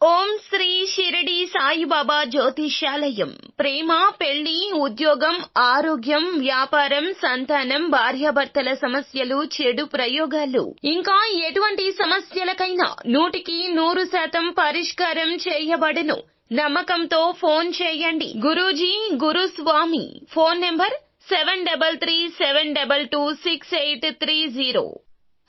ఓం శ్రీ షిరిడి సాయిబాబా జ్యోతిష్యాలయం. ప్రేమ పెళ్ళి ఉద్యోగం ఆరోగ్యం వ్యాపారం సంతానం భార్యాభర్తల సమస్యలు చెడు ప్రయోగాలు. ఇంకా ఎటువంటి సమస్యలకైనా నూటికి నూరు శాతం పరిష్కారం చేయబడను. నమ్మకంతో ఫోన్ చేయండి. Guruji Guruswamy phone number seven double three seven double two six eight three zero.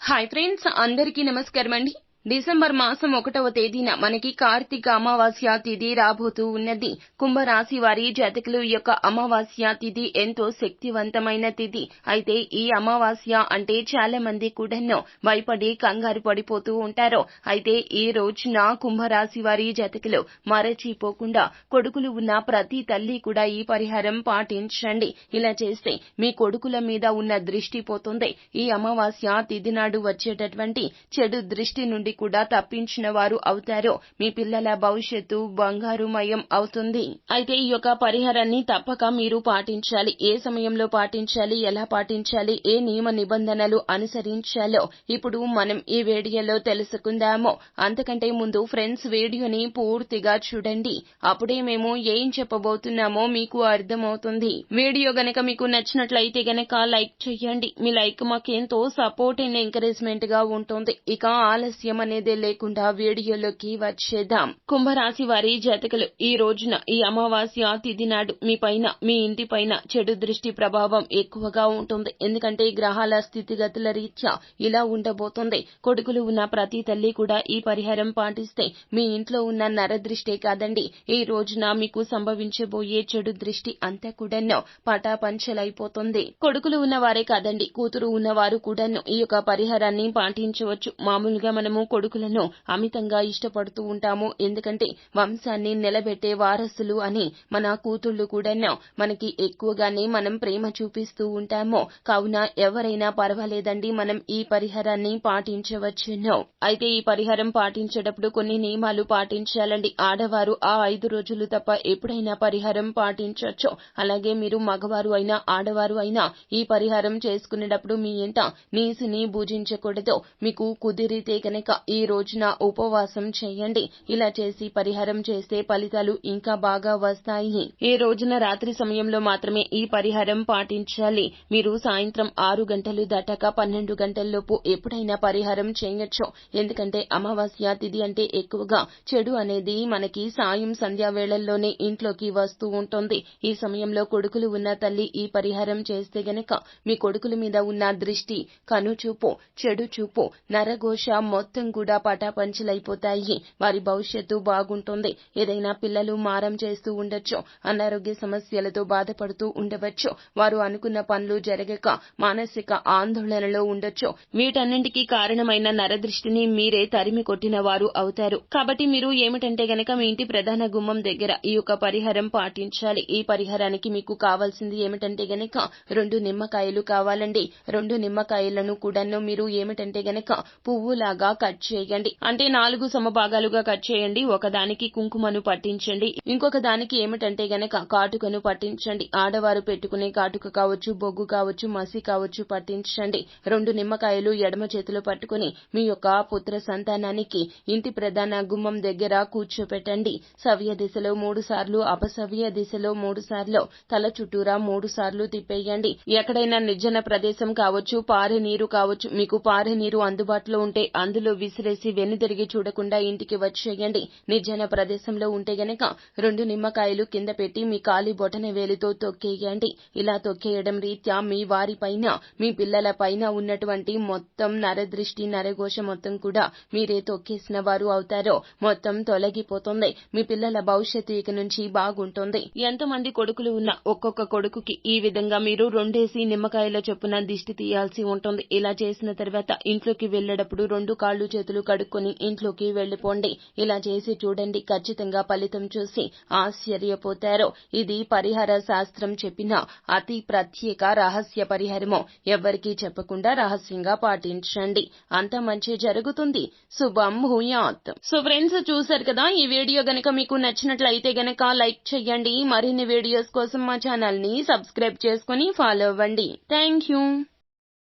Hi friends అందరికీ నమస్కారం అండి డిసెంబర్ మాసం ఒకటవ తేదీన మనకి కార్తీక అమావాస్య తిథి రాబోతూ ఉన్నది. కుంభరాశి వారి జాతకులు యొక్క అమావాస్య తిథి ఎంతో శక్తివంతమైన తిథి అయితే ఈ అమావాస్య అంటే చాలా మంది కూడాను భయపడి కంగారు పడిపోతూ ఉంటారు. అయితే ఈ రోజున కుంభరాశి వారి జాతకులు మరచిపోకుండా కొడుకులు ఉన్న ప్రతి తల్లి కూడా ఈ పరిహారం పాటించండి. ఇలా చేస్తే మీ కొడుకుల మీద ఉన్న దృష్టి పోతుంది. ఈ అమావాస్య తిథి నాడు వచ్చేటటువంటి చెడు దృష్టి నుండి కూడా తప్పించిన వారు అవుతారు మీ పిల్లల భవిష్యత్తు బంగారుమయం అవుతుంది. అయితే ఈ యొక్క పరిహారాన్ని తప్పక మీరు పాటించాలి. ఏ సమయంలో పాటించాలి ఎలా పాటించాలి ఏ నియమ నిబంధనలు అనుసరించాలో ఇప్పుడు మనం ఈ వీడియోలో తెలుసుకుందాము. అంతకంటే ముందు ఫ్రెండ్స్ వీడియోని పూర్తిగా చూడండి. అప్పుడే మేము ఏం చెప్పబోతున్నామో మీకు అర్థమవుతుంది. వీడియో గనక మీకు నచ్చినట్లయితే గనక లైక్ చేయండి. మీ లైక్ మాకెంతో సపోర్ట్ అండ్ ఎంకరేజ్మెంట్గా ఉంటుంది. ఇక ఆలస్యం అనేదే లేకుండా వీడియోలోకి వచ్చేద్దాం. కుంభరాశి వారి జాతకులు ఈ రోజున ఈ అమావాస్య తిథి నాడు మీ పైన మీ ఇంటి పైన చెడు దృష్టి ప్రభావం ఎక్కువగా ఉంటుంది. ఎందుకంటే గ్రహాల స్థితిగతుల రీత్యా ఇలా ఉండబోతుంది. కొడుకులు ఉన్న ప్రతి తల్లి కూడా ఈ పరిహారం పాటిస్తే మీ ఇంట్లో ఉన్న నరదృష్టే కాదండి. ఈ రోజున మీకు సంభవించబోయే చెడు దృష్టి అంతా కూడాను పటాపంచలైపోతుంది. కొడుకులు ఉన్నవారే కాదండి కూతురు ఉన్నవారు కూడాను ఈ యొక్క పరిహారాన్ని పాటించవచ్చు. మామూలుగా మనము కొడుకులను అమితంగా ఇష్టపడుతూ ఉంటాము. ఎందుకంటే వంశాన్ని నిలబెట్టే వారసులు అని మన కూతుళ్ళు కూడాను మనకి ఎక్కువగానే మనం ప్రేమ చూపిస్తూ ఉంటాము. కావున ఎవరైనా పర్వాలేదండి మనం ఈ పరిహారాన్ని పాటించవచ్చును. అయితే ఈ పరిహారం పాటించేటప్పుడు కొన్ని నియమాలు పాటించాలండి. ఆడవారు ఆ ఐదు రోజులు తప్ప ఎప్పుడైనా పరిహారం పాటించవచ్చు అలాగే మీరు మగవారు అయినా ఆడవారు అయినా ఈ పరిహారం చేసుకునేటప్పుడు మీ ఇంట నీసుని భూజించకూడదు. మీకు కుదిరితే కనుక ఈ రోజున ఉపవాసం చేయండి. ఇలా చేసి పరిహారం చేస్తే ఫలితాలు ఇంకా బాగా వస్తాయి. ఈ రోజున రాత్రి సమయంలో మాత్రమే ఈ పరిహారం పాటించాలి. మీరు సాయంత్రం ఆరు గంటలు దాటాక పన్నెండు గంటల్లోపు ఎప్పుడైనా పరిహారం చేయొచ్చు. ఎందుకంటే అమావాస్య తిథి అంటే ఎక్కువగా చెడు అనేది మనకి సాయం సంధ్యా వేళల్లోనే ఇంట్లోకి వస్తూ ఉంటుంది. ఈ సమయంలో కొడుకులు ఉన్న తల్లి ఈ పరిహారం చేస్తే గనక మీ కొడుకుల మీద ఉన్న దృష్టి కనుచూపు చెడు చూపు నరఘోష మొత్తం కూడా పటాపంచలైపోతాయి. వారి భవిష్యత్తు బాగుంటుంది. ఏదైనా పిల్లలు మారం చేస్తూ ఉండొచ్చు. అనారోగ్య సమస్యలతో బాధపడుతూ ఉండవచ్చు. వారు అనుకున్న పనులు జరగక మానసిక ఆందోళనలో ఉండొచ్చు. వీటన్నింటికీ కారణమైన నరదృష్టిని మీరే తరిమి కొట్టిన వారు అవుతారు. కాబట్టి మీరు ఏమిటంటే గనక మీ ఇంటి ప్రధాన గుమ్మం దగ్గర ఈ యొక్క పరిహారం పాటించాలి. ఈ పరిహారానికి మీకు కావాల్సింది ఏమిటంటే గనక రెండు నిమ్మకాయలు కావాలండి. రెండు నిమ్మకాయలను కూడాను మీరు ఏమిటంటే గనక పువ్వులాగా కట్ చేయండి. అంటే నాలుగు సమభాగాలుగా కట్ చేయండి. ఒకదానికి కుంకుమను పట్టించండి. ఇంకొక దానికి ఏమిటంటే గనక కాటుకను పట్టించండి. ఆడవారు పెట్టుకునే కాటుక కావచ్చు బొగ్గు కావచ్చు మసి కావచ్చు పట్టించండి. రెండు నిమ్మకాయలు ఎడమ చేతిలో పట్టుకుని మీ యొక్క పుత్ర సంతానానికి ఇంటి ప్రధాన గుమ్మం దగ్గర కూర్చోపెట్టండి. సవ్య దిశలో మూడు సార్లు అపసవ్య దిశలో మూడు సార్లు తల చుట్టూరా మూడు సార్లు తిప్పేయండి. ఎక్కడైనా నిర్జన ప్రదేశం కావచ్చు పారే నీరు కావచ్చు మీకు పారే నీరు అందుబాటులో ఉంటే అందులో విసిరేసి వెనుదిరిగి చూడకుండా ఇంటికి వచ్చేయండి. నిర్జన ప్రదేశంలో ఉంటే గనక రెండు నిమ్మకాయలు కింద పెట్టి మీ కాలి బొటన వేలితో తొక్కేయండి. ఇలా తొక్కేయడం రీత్యా మీ వారి పైన మీ పిల్లల పైన ఉన్నటువంటి మొత్తం నరదృష్టి నరఘోష మొత్తం కూడా మీరే తొక్కేసిన వారు అవుతారో మొత్తం తొలగిపోతుంది. మీ పిల్లల భవిష్యత్తు ఇక నుంచి బాగుంటుంది. ఎంతమంది కొడుకులు ఉన్న ఒక్కొక్క కొడుకుకి ఈ విధంగా మీరు రెండేసి నిమ్మకాయల చొప్పున దిష్టి తీయాల్సి ఉంటుంది. ఇలా చేసిన తర్వాత ఇంట్లోకి వెళ్ళేటప్పుడు రెండు కాళ్ళు చేతులు కడుక్కుని ఇంట్లోకి వెళ్ళిపోండి ఇలా చేసి చూడండి ఖచ్చితంగా ఫలితం చూసి ఆశ్చర్యపోతారు. ఇది పరిహార శాస్త్రం చెప్పిన అతి ప్రత్యేక రహస్య పరిహారము. ఎవ్వరికీ చెప్పకుండా రహస్యంగా పాటించండి. అంత మంచి జరుగుతుంది. శుభం భూయాత్. సో ఫ్రెండ్స్ చూసారు కదా ఈ వీడియో గనక మీకు నచ్చినట్లయితే గనక లైక్ చేయండి. మరిన్ని వీడియోస్ కోసం మా ఛానల్ని సబ్స్క్రైబ్ చేసుకుని ఫాలో అవ్వండి. Thank you.